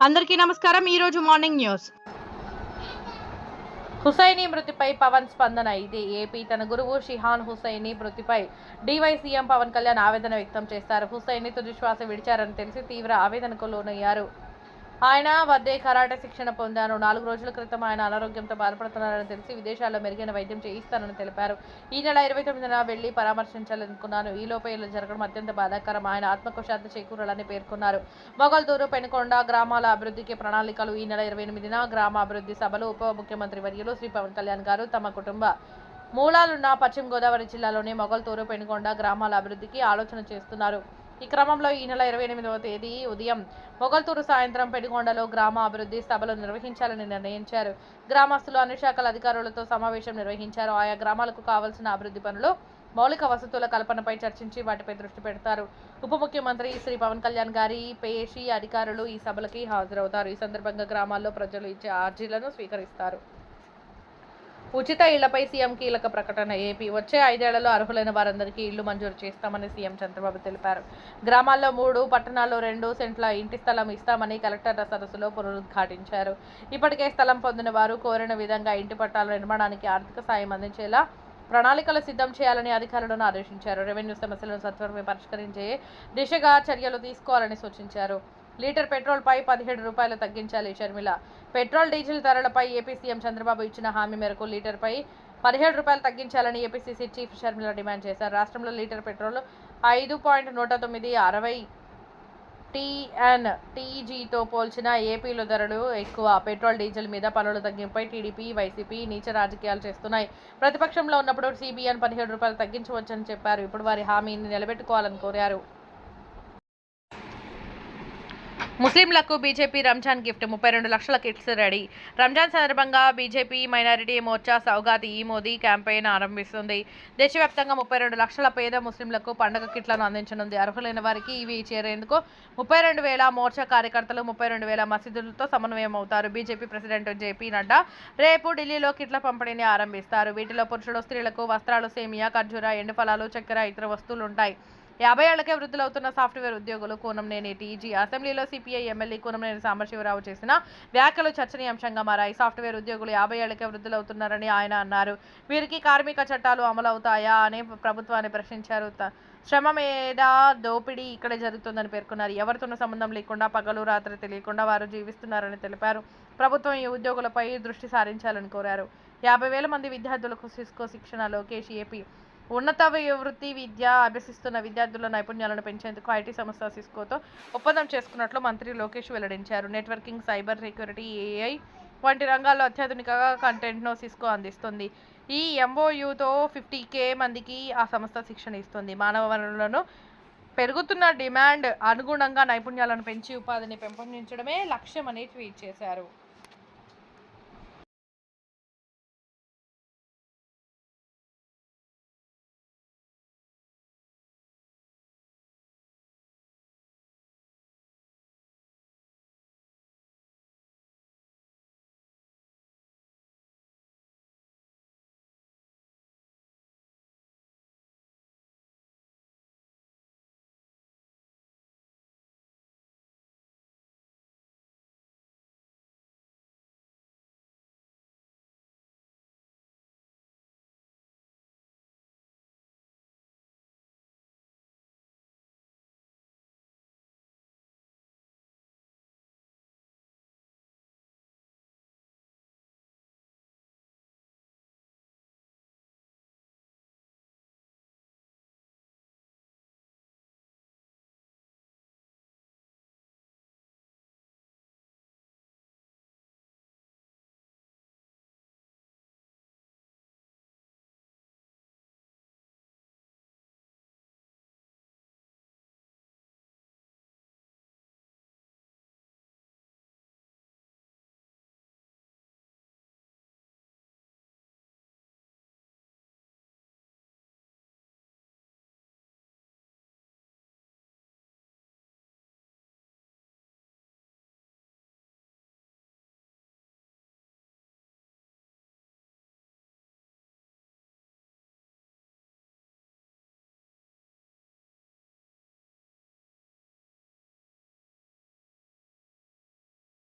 అందరికీ నమస్కారం. ఈ రోజు మార్నింగ్ న్యూస్. హుసైనీ మృతిపై పవన్ స్పందన. ఇది ఏపీ తన గురువు షిహాన్ హుసైనీ మృతిపై డివై సీఎం పవన్ కళ్యాణ్ ఆవేదన వ్యక్తం చేశారు. హుసైనీ తుదిశ్వాస విడిచారని తెలిసి తీవ్ర ఆవేదనకు లోనయ్యారు. ఆయన వద్దే కరాటే శిక్షణ పొందాను నాలుగు రోజుల క్రితం ఆయన అనారోగ్యంతో బాధపడుతున్నారని తెలిసి విదేశాల్లో మెరుగైన వైద్యం చేయిస్తానని తెలిపారు. ఈ నెల ఇరవై తొమ్మిదిన వెళ్ళి పరామర్శించాలనుకున్నాను. ఈ ఇలా జరగడం అత్యంత బాధాకరం. ఆయన ఆత్మకు శాంతి చేకూరాలని పేర్కొన్నారు. మొగల్దూరు పెనుకొండ గ్రామాల అభివృద్ధికి ప్రణాళికలు ఈ నెల ఇరవై ఎనిమిదిన గ్రామ అభివృద్ధి సభలో ఉప ముఖ్యమంత్రి వర్యులు శ్రీ పవన్ కళ్యాణ్ గారు తమ కుటుంబ మూలాలున్న పశ్చిమ గోదావరి జిల్లాలోని మొగల్తూరు పెనుకొండ గ్రామాల అభివృద్ధికి ఆలోచన చేస్తున్నారు. ఈ క్రమంలో ఈ నెల ఇరవై ఎనిమిదవ తేదీ ఉదయం మొగల్తూరు సాయంత్రం పెడిగొండలో గ్రామ అభివృద్ధి సభలు నిర్వహించాలని నిర్ణయించారు. గ్రామస్తులు అన్ని శాఖల అధికారులతో సమావేశం నిర్వహించారు. ఆయా గ్రామాలకు కావాల్సిన అభివృద్ధి పనులు మౌలిక వసతుల కల్పనపై చర్చించి వాటిపై దృష్టి పెడతారు. ఉప ముఖ్యమంత్రి శ్రీ పవన్ కళ్యాణ్ గారి పేషి అధికారులు ఈ సభలకి హాజరవుతారు. ఈ సందర్భంగా గ్రామాల్లో ప్రజలు ఇచ్చే ఆర్జీలను స్వీకరిస్తారు. ఉచిత ఇళ్ళపై సీఎం కీలక ప్రకటన. ఏపీ వచ్చే ఐదేళ్ళలో అర్హులైన వారందరికీ ఇళ్ళు మంజూరు చేస్తామని సీఎం చంద్రబాబు తెలిపారు. గ్రామాల్లో మూడు పట్టణాల్లో రెండు సెంట్ల ఇంటి స్థలం ఇస్తామని కలెక్టర్ల సదస్సులో పునరుద్ఘాటించారు. ఇప్పటికే స్థలం పొందిన వారు కోరిన విధంగా ఇంటి పట్టాల నిర్మాణానికి ఆర్థిక సాయం అందించేలా ప్రణాళికలు సిద్ధం చేయాలని అధికారులను ఆదేశించారు. రెవెన్యూ సమస్యలను సత్వరమే పరిష్కరించే దిశగా చర్యలు తీసుకోవాలని సూచించారు. లీటర్ పెట్రోల్పై పదిహేడు రూపాయలు తగ్గించాలి షర్మిల. పెట్రోల్ డీజిల్ ధరలపై ఏపీ సీఎం చంద్రబాబు ఇచ్చిన హామీ మేరకు లీటర్పై పదిహేడు రూపాయలు తగ్గించాలని ఏపీసీసీ చీఫ్ షర్మిల డిమాండ్ చేశారు. రాష్ట్రంలో లీటర్ పెట్రోల్ ఐదు పాయింట్ నూట తొమ్మిది అరవై టీఎన్ టీజీతో పోల్చిన ఏపీలో ధరలు ఎక్కువ. పెట్రోల్ డీజిల్ మీద పన్నుల తగ్గింపుపై టీడీపీ వైసీపీ నీచ రాజకీయాలు చేస్తున్నాయి. ప్రతిపక్షంలో ఉన్నప్పుడు సిబిఎన్ పదిహేడు రూపాయలు తగ్గించవచ్చని చెప్పారు. ఇప్పుడు వారి హామీని నిలబెట్టుకోవాలని కోరారు. ముస్లింలకు బీజేపీ రంజాన్ గిఫ్ట్ ముప్పై రెండు లక్షల కిట్స్ రెడీ. రంజాన్ సందర్భంగా బీజేపీ మైనారిటీ మోర్చా సౌగాతి ఈ మోదీ క్యాంపెయిన్ ఆరంభిస్తుంది. దేశవ్యాప్తంగా ముప్పై రెండు లక్షల పేద ముస్లింలకు పండుగ కిట్లను అందించనుంది. అర్హులైన వారికి ఇవి చేరేందుకు ముప్పై రెండు వేల మోర్చా కార్యకర్తలు ముప్పై రెండు వేల మసీదులతో సమన్వయం అవుతారు. బీజేపీ ప్రెసిడెంట్ జేపీ నడ్డా రేపు ఢిల్లీలో కిట్ల పంపిణీని ఆరంభిస్తారు. వీటిలో పురుషులు స్త్రీలకు వస్త్రాలు సేమియా ఖర్జూర ఎండు ఫలాలు చక్కెర ఇతర వస్తువులు ఉంటాయి యాభై ఏళ్ళకే వృద్ధులవుతున్న సాఫ్ట్వేర్ ఉద్యోగులు కూనంనేని టీజీ అసెంబ్లీలో సిపిఐ ఎమ్మెల్యే కూనంనేని సాంబశివరావు చేసిన వ్యాఖ్యలు చర్చనీయాంశంగా మారాయి. సాఫ్ట్వేర్ ఉద్యోగులు యాభై ఏళ్ళకే వృద్ధులవుతున్నారని ఆయన అన్నారు. వీరికి కార్మిక చట్టాలు అమలవుతాయా అని ప్రభుత్వాన్ని ప్రశ్నించారు. శ్రమ మీద దోపిడీ ఇక్కడ జరుగుతుందని పేర్కొన్నారు. ఎవరితోనూ సంబంధం లేకుండా పగలు రాత్రి తెలియకుండా వారు జీవిస్తున్నారని తెలిపారు. ప్రభుత్వం ఈ ఉద్యోగులపై దృష్టి సారించాలని కోరారు. యాభై వేల మంది విద్యార్థులకు సిస్కో శిక్షణ లోకేష్ ఏపీ ఉన్నత వృత్తి విద్య అభ్యసిస్తున్న విద్యార్థుల నైపుణ్యాలను పెంచేందుకు ఐటీ సంస్థ సిస్కోతో ఒప్పందం చేసుకున్నట్లు మంత్రి లోకేష్ వెల్లడించారు. నెట్వర్కింగ్ సైబర్ సెక్యూరిటీ ఏఐ వంటి రంగాల్లో అత్యాధునిక కంటెంట్ను సిస్కో అందిస్తుంది. ఈ ఎంఓయూతో ఫిఫ్టీ కే మందికి ఆ సంస్థ శిక్షణ ఇస్తుంది. మానవ వనరులను పెరుగుతున్న డిమాండ్ అనుగుణంగా నైపుణ్యాలను పెంచి ఉపాధిని పెంపొందించడమే లక్ష్యమని ట్వీట్ చేశారు.